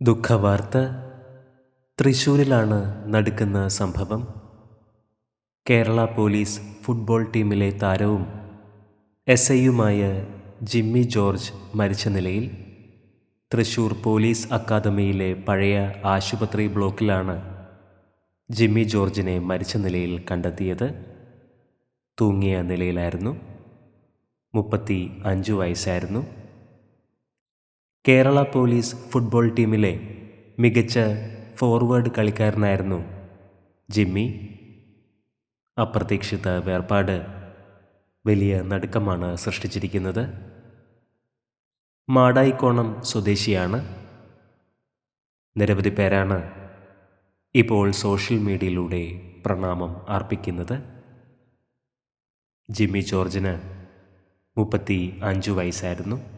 ദുഃഖവാർത്ത തൃശൂരിലാണ് നടക്കുന്ന സംഭവം. Kerala police football ടീമിലെ താരവും എസ് ഐയുമായ ജിമ്മി ജോർജ് മരിച്ച നിലയിൽ തൃശൂർ പോലീസ് അക്കാദമിയിലെ പഴയ ആശുപത്രി ബ്ലോക്കിലാണ് ജിമ്മി ജോർജിനെ മരിച്ച നിലയിൽ കണ്ടെത്തിയത്. തൂങ്ങിയ നിലയിലായിരുന്നു. മുപ്പത്തി അഞ്ച് വയസ്സായിരുന്നു. കേരള പോലീസ് ഫുട്ബോൾ ടീമിലെ മികച്ച ഫോർവേഡ് കളിക്കാരനായിരുന്നു ജിമ്മി. അപ്രതീക്ഷിത വേർപാട് വലിയ നടുക്കമാണ് സൃഷ്ടിച്ചിരിക്കുന്നത്. മാടായിക്കോണം സ്വദേശിയാണ്. നിരവധി പേരാണ് ഇപ്പോൾ സോഷ്യൽ മീഡിയയിലൂടെ പ്രണാമം അർപ്പിക്കുന്നത്. ജിമ്മി ജോർജിന് മുപ്പത്തി അഞ്ച് വയസ്സായിരുന്നു.